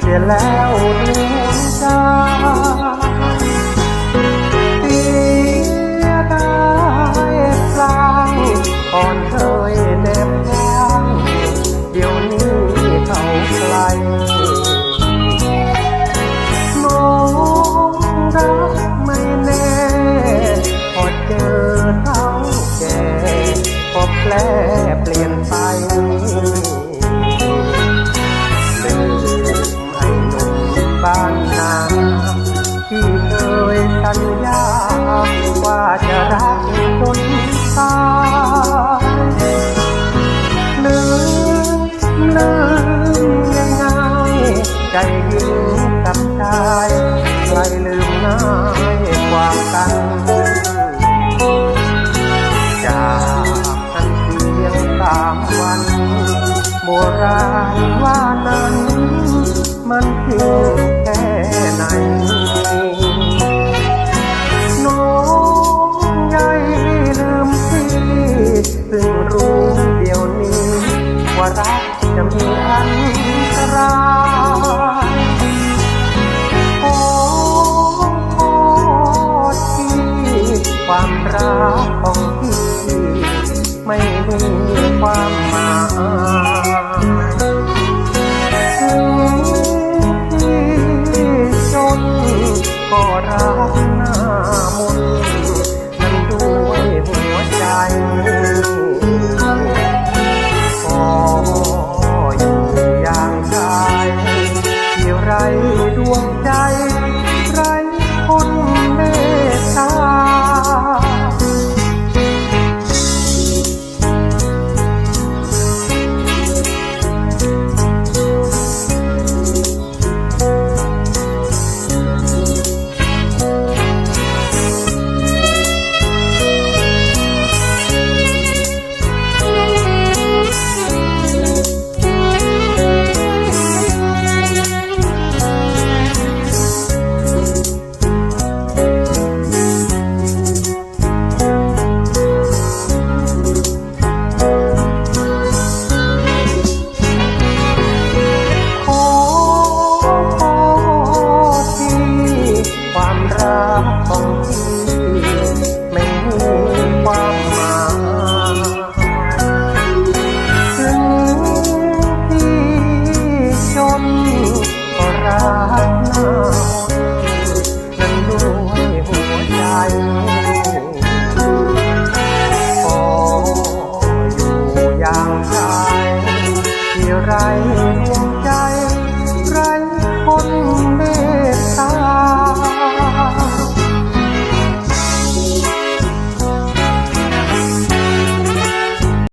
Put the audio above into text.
เสียแล้ว ใจยิ้มกับชายใครลืมน้ายกว่ากันจากกันเพียงสามวัน โบราณว่านั้น มันคือแค่ไหนน้องใยลืมพี่ซึ่งรู้เดี๋ยวนี้ ว่ารักจะมีอันตราย จนก็รักหน้ามนนั้นด้วยหัวใจ ไร